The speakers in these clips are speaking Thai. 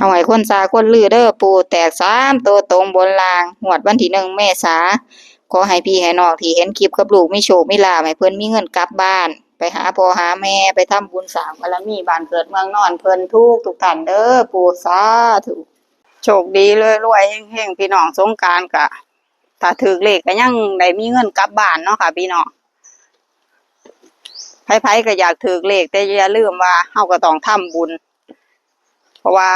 เอาให้คนซาคนลือเด้อปูแตกสามตัวตรงบนลางหวดวันที่หนึ่งเมษาขอให้พี่ให้น้องที่เห็นคลิปกับลูกไมีโชคมีลาให้เพิ่นมีเงินกลับบ้าน ไปหาพ่อหาแม่ไปทำบุญสางบารมีบ้านเกิดเมืองนอนเพิ่นทุกทุกท่านเด้อปู่สาธุโชคดีเลยรวยเฮงๆพี่น้องสงการกะถ้าถือเลขก็ยังได้มีเงินกลับบ้านเนาะค่ะ พี่น้องไผๆก็อยากถือเลขแต่อย่าลืมว่าเฮาก็ต้องทำบุญ เพราะว่า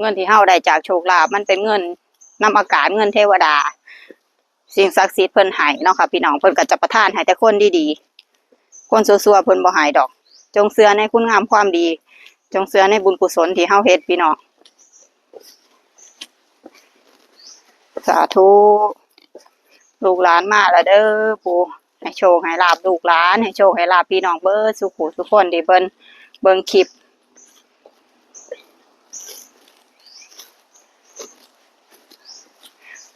เงินที่เฮาได้จากโชคลาภมันเป็นเงินนำอากาศเงินเทวดา สิ่งศักดิ์สิทธิ์เพิ่นให้เนาะค่ะพี่น้องเพิ่นก็จะประทานให้แต่คนดีๆคนซัวๆเพิ่นบ่ให้ดอก จงเชื่อในคุณงามความดี จงเชื่อในบุญกุศลที่เฮาเฮ็ดพี่น้องสาธุลูกหลานมาแล้วเด้อปู่ให้โชคให้ลาบลูกหลาน ให้โชคให้ลาบพี่น้องเบิดสุขุทุกคนที่เพิ่นเบิ่งคลิป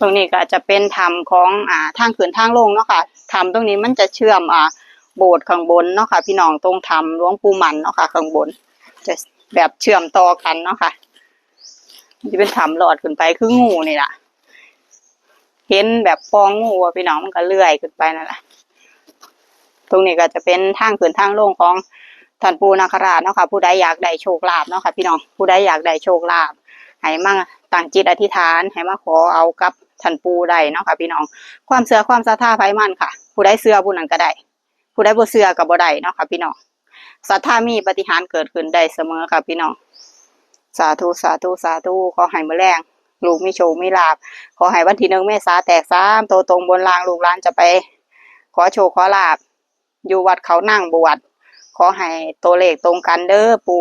ตรงนี้ก็จะเป็นธรรมของอ่าทางขึ้นทางลงเนาะค่ะธรรมตรงนี้มันจะเชื่อมอ่าโบสถ์ข้างบนเนาะค่ะ พี่น้องตรงธรรมหลวงปู่มันเนาะค่ะข้างบน จะแบบเชื่อมต่อกันเนาะค่ะมันจะเป็นธรรมหลอดขึ้นไปคืองูนี่แหละเห็นแบบฟองงูอะพี่น้องมันก็เลื่อยขึ้นไปนั่นแหละตรงนี้ก็จะเป็นทางขึ้นทางลงของท่านปู่นาคราชเนาะค่ะ ผู้ใดอยากได้โชคลาภเนาะค่ะ พี่น้องผู้ใดอยากได้โชคลาภ ให้มาตั้งจิตอธิษฐานให้มาขอเอากับท่านปู่ได้เนาะค่ะพี่น้อง ความเชื่อความศรัทธาไผมันค่ะ ผู้ใดเชื่อผู้นั้นก็ได้ ผู้ใดบ่เชื่อก็บ่ได้เนาะค่ะพี่น้องศรัทธามีปฏิหารเกิดขึ้นได้เสมอค่ะพี่น้อง สาธุสาธุสาธุขอให้มื้อแรงลูกมีโชคมีลาภขอให้วันที่หนึ่งเมษาแตกสามโตตรงบนรางลูกหลานจะไป ขอโชคขอลาภอยู่วัดเขานั่งบวชขอให้ตัวเลขตรงกันเด้อปู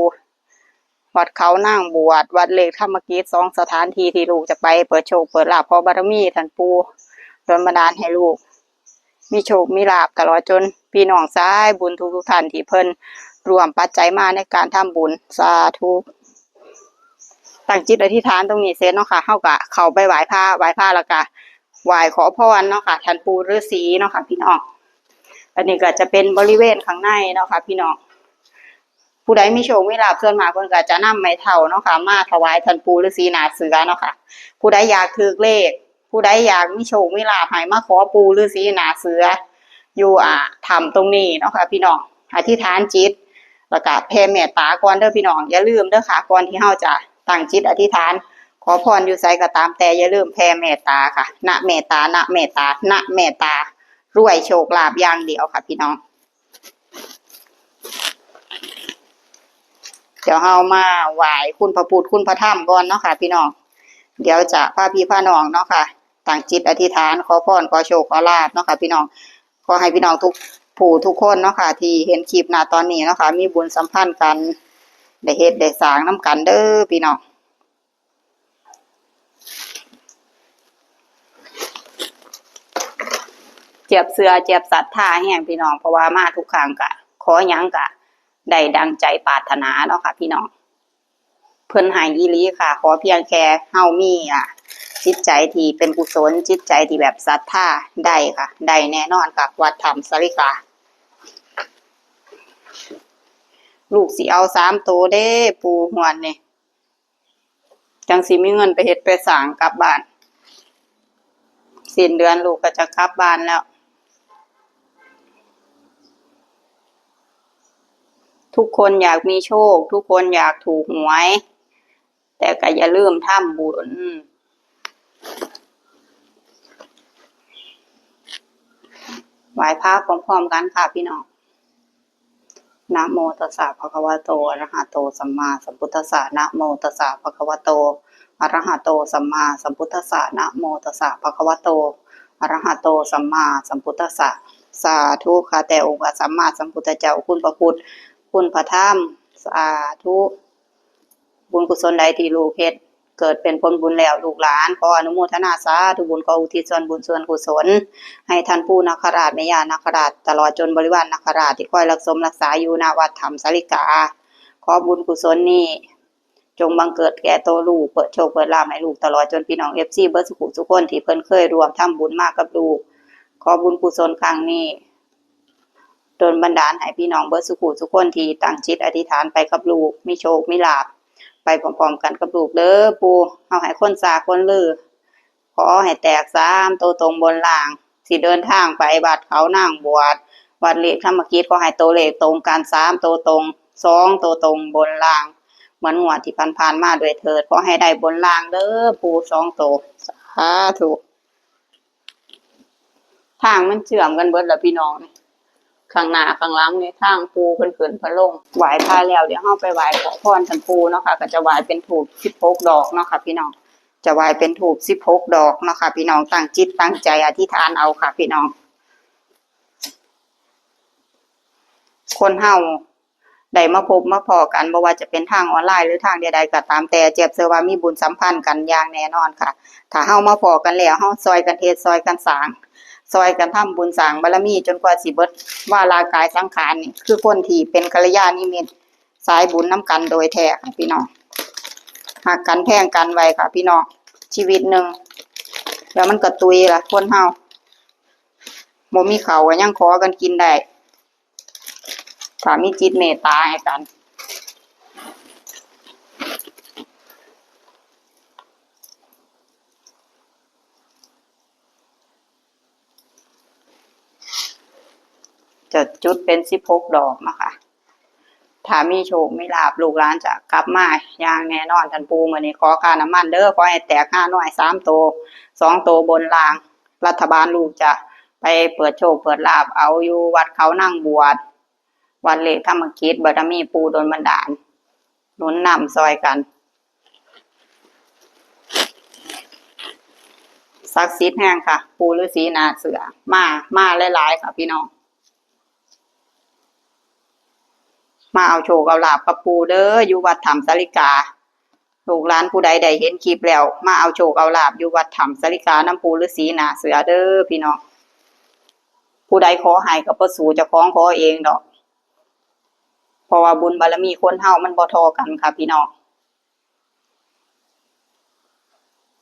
วัดเขานั่งบวชวัดเลขธรรมกีสองสถานที่ที่ลูกจะไปเปิดโชคเปิดลาภพอบารมีท่านปูโดนบันดาลให้ลูก มีโชคมีลาภตลอดจนพี่น้องซ้ายบุญทุกทุกท่านที่เพิ่นรวมปัจจัยมาในการทำบุญสาธุตั้งจิตอธิษฐานตรงนี้เสร็จเนาะค่ะเฮากะเข้าไปไหว้พระไหว้พระแล้วก็ไหว้ขอพรเนาะค่ะท่านปู่ฤาษีเนาะค่ะพี่น้องอันนี้ก็จะเป็นบริเวณข้างในเนาะค่ะพี่น้อง ผู้ใดมีโชคมีลาภส่วนมากเพิ่นก็จะนำไม้เท่าเนาะค่ะมาถวายท่านปู่ฤาษีนาเสือเนาะค่ะ ผู้ใดอยากถือเลข ผู้ใดอยากมีโชคมีลาภให้มาขอปู่ฤาษีนาเสือ อยู่อ่าทำตรงนี้เนาะค่ะพี่น้องอธิษฐานจิตแล้วก็แผ่เมตตาก่อนเด้อพี่น้องอย่าลืมเด้อค่ะก่อนที่เฮาจะตั้งจิตอธิษฐาน ขอพรอยู่ไสก็ตามแต่อย่าลืมแผ่เมตตาค่ะนะเมตตานะเมตตานะเมตตารวยโชคลาภอย่างเดียวค่ะพี่น้อง เดี๋ยวเฮามาไหว้คุณพระพุทธคุณพระธรรมก่อนเนาะค่ะ พี่น้อง เดี๋ยวจะพาพี่พาน้องเนาะค่ะตั้งจิตอธิษฐานขอพรขอโชคขอลาภเนาะค่ะ พี่น้องขอให้พี่น้องทุกผู้ทุกคนเนาะค่ะ ที่เห็นคลิปหน้าตอนนี้เนาะค่ะ มีบุญสัมพันธ์กันได้เฮ็ดได้สร้างน้กันเด้อพี่น้องเจ็บเสือเจ็บสัตว์ท่าแห้งพี่น้องเพราะว่ามาทุกครั้งกะ ขอหยังกะ ได้ดังใจปรารถนาเนาะค่ะ พี่น้องเพิ่อนหายยีลีค่ะ ขอเพียงแค่เฮามีอะ จิตใจที่เป็นกุศลจิตใจที่แบบศรัทธาได้ค่ะ ได้แน่นอนค่ะ วัดธรรมสริกาลูกสิเอาสามโตเด้ปูหวนนี่ยจังสิมีเงินไปเฮ็ดไปสางกลับบ้านสิ้นเดือนลูกก็จะกลับบ้านแล้ว ทุกคนอยากมีโชค ทุกคนอยากถูกหวย แต่ก็อย่าลืมทำบุญไหว้พระพร้อมๆกันค่ะพี่น้องนะโมตัสสะภะคะวะโตอะระหะโตสัมมาสัมพุทธัสสะนะโมตัสสะภะคะวะโตอะระหะโตสัมมาสัมพุทธัสสะนะโมตัสสะภะคะวะโตอะระหะโตสัมมาสัมพุทธัสสะสาธุค่ะแต่องค์สัมมาสัมพุทธเจ้าคุณพระพุทธ คุณพระธรรมสาธุบุญกุศลใดที่ลูกเฮ็ดเกิดเป็นผลบุญแล้วลูกหลานขออนุโมทนาสาธุบุญขออุทิศส่วนบุญส่วนกุศล ให้ท่านผู้นาคราชแม่ย่านาคราช ตลอดจนบริวารนาคราชที่คอยรักสมรักษาอยู่ณวัดธรรมสาริกา ขอบุญกุศลนี้จงบังเกิดแก่ตัวลูกเปิดโชคเปิดลาภให้ลูกตลอดจนพี่น้องเอฟซีเบิร์สุขุสุคนที่เพิ่นเคยรวมทำบุญมากกับลูก ขอบุญกุศลครั้งนี้ ดนบันดาลให้พี่น้องเบิร์สุขุสุขคนที่ตั้งจิตอธิษฐานไปกับลูกมีโชคมีลาภไปพร้อมๆกันกับลูกเด้อปูเอาให้คนสาคนลือ ขอให้แตกสามตัวตรงบนล่าง สิเดินทางไปบัดเขานั่งบวชวัดเลขธรรมกิจก็ให้โตเลขตรงกันสามตัวตรงสองโตตรงบนล่าง เหมือนงวที่ผ่านๆมาด้วยเถิดขอให้ได้บนล่างเด้อปูสองโตสาธุทางมันเชื่อมกันเบิดล้วพี่น้องนี่ ข้างหน้าข้างหลังนี่ทางปูเพิ่นขึ้นเพิ่นลงไหว้พาแล้วเดี๋ยวเฮาไปไหว้ขอพรท่านปูเนาะค่ะก็จะไหว้เป็นถูก16ดอกเนาะค่ะพี่น้องจะไหว้เป็นถูกสิบหกดอกเนาะค่ะพี่น้องตั้งจิตตั้งใจอธิษฐานเอาค่ะ พี่น้อง คนเฮาได้มาพบมาพอกันบ่ว่าจะเป็นทางออนไลน์หรือทางใดๆก็ตามแต่เจ็บเสว่ามีบุญสัมพันธ์กันอย่างแน่นอนค่ะ ถ้าเฮามาพอกันแล้วเฮาซอยกันเฮ็ดซอยกันสาง ซอยกันทำบุญสร้างบารมีจนกว่าสิเบิดว่าลากายสังขารนี่คือคนที่เป็นกัลยาณมิตสายบุญน้ำกันโดยแท้ค่ะพี่น้องหักกันแพงกันไว้ค่ะ พี่น้องชีวิตหนึ่งแล้วมันก็ตุยล่ะคนเฮาบ่มีเขาวก็ยังขอกันกินได้ถ้ามีจิตเมตตาให้กัน จะจุดเป็นสิบหกดอกนะคะถ้ามีโชคไมีลาบลูกหลานจะกลับมาอย่างแน่นอนท่านปูมือนี้ขอค่าน้ำมันเด้อขอให้แตกห้าน้อยสามโตสองโตบนล่าง รัฐบาลลูกจะไปเปิดโชคเปิดลาบเอาอยู่วัดเขานั่งบวชวัดเลขธรรมกิจบารมีปูโดนบันดาลหนุนนำซอยกันศักดิ์สิทธิ์แห่งค่ะ ปูฤาษีนาเสือมามาหลายๆค่ะพี่น้อง มาเอาโชคเอาลาบกับปูเด้ออยู่วัดธรรมสาริกาลูกหลานผู้ใดได้เห็นคลิปแล้ว มาเอาโชคเอาลาบอยู่วัดธรรมสาริกาน้ำปูฤาษีนาเสือเด้อพี่น้องผู้ใดขอให้กับประสูจะคล้องขอเองดอก เพราะว่าบุญบารมีคนเฮามันบ่ทอกันค่ะพี่น้อง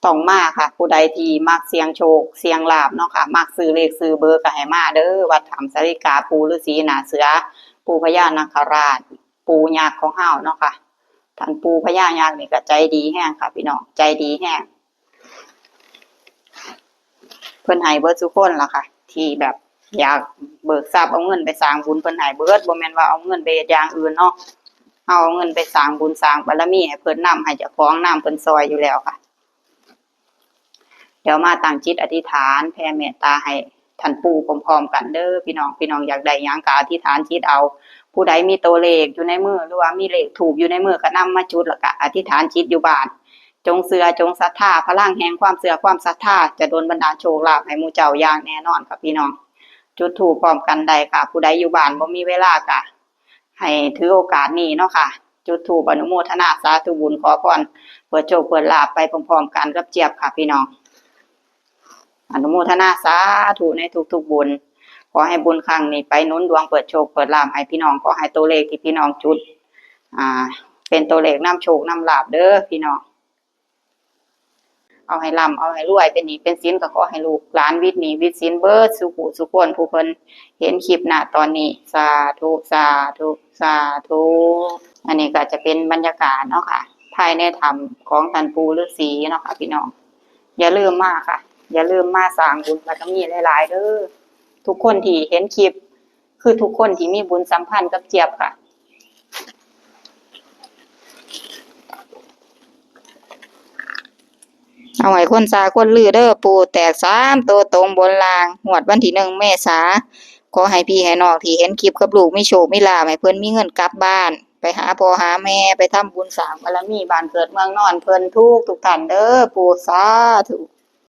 ต้องมาค่ะ ผู้ใดที่มักเสียงโชค เสียงลาบเนาะค่ะ มักซื้อเลขซื้อเบอร์ก็ให้มาเด้อวัดธรรมสริกาปูฤาษีนาเสือ ปูพญานาคราช ปูยากของเฮาเนาะค่ะท่านปูพญายากนี่ก็ใจดีแห้งค่ะ พี่น้องใจดีแห้งเพิ่นให้เบิดทุกคนล่ะค่ะ ที่แบบอยากเบิกทรัพย์เอาเงินไปสร้างบุญเพิ่นให้เบิดบ่แม่นว่าเอาเงินไปอย่างอื่นเนาะเอาเงินไปสร้างบุญสร้างบารมีให้เพิ่นนำให้เจ้าของนำเพิ่นซอยอยู่แล้วค่ะ เดี๋ยวมาตั้งจิตอธิษฐานแผ่เมตตาให้ท่านปู่พร้อมๆกันเด้อพี่น้องพี่น้องอยากได้หยังก็อธิษฐานจิตเอา ผู้ใดมีตัวเลขอยู่ในมือหรือว่ามีเลขถูกอยู่ในมือก็นำมาจุดแล้วก็อธิษฐานจิตอยู่บ้าน จงเสือจงศรัทธาพลังแห่งความเสือความศรัทธาจะโดนบันดาลโชคลาภให้มูเจ้าอย่างแน่นอนค่ะพี่น้อง จุดถูกพร้อมกันได้ค่ะ ผู้ใดอยู่บ้านบ่มีเวลาก็ให้ถือโอกาสนี้เนาะค่ะจุดถูกอนุโมทนาสาธุบุญขอพรเปิดโชคเปิดลาภไปพร้อมๆกันกับเจี๊ยบค่ะพี่น้อง อนุโมทนาสาธุในทุกๆบุญ ขอให้บุญครั้งนี้ไปนุนดวงเปิดโชคเปิดลาภให้พี่น้องขอให้ตัวเลขที่พี่น้องจุด อ่า เป็นตัวเลขน้ำโชคน้ำลาภเด้อพี่น้องเอาให้ร่ำเอาให้รวยเป็นหนี้เป็นสินก็ขอให้ลูกหลานวิทย์หนี้วิทย์สินเบิดสุขุสุขคนผู้เพิ่นเห็นคลิปหน้าตอนนี้ สาธุสาธุสาธุอันนี้ก็จะเป็นบรรยากาศเนาะค่ะภายในธรรมของท่านปูฤาษีเนาะค่ะพี่น้อง อย่าลืมมากค่ะ อย่าลืมมาสร้างบุญบารมีหลาย ๆเด้อทุกคนที่เห็นคลิป คือทุกคนที่มีบุญสัมพันธ์กับเจี๊ยบค่ะเอาไว้คนซาคนลือเด้อปูแตกสามตัวตรงบนลางหวดวันที่หนึ่งเมษาขอให้พี่ให้น้องที่เห็นคลิปกับลูกไมีโชคมีลาให้เพิ่นมีเงินกลับบ้าน ไปหาพ่อหาแม่ไปทำบุญสร้างบารมีบ้านเกิดเมืองนอนเพิ่นทุกทุกท่านเด้อปูสาธุ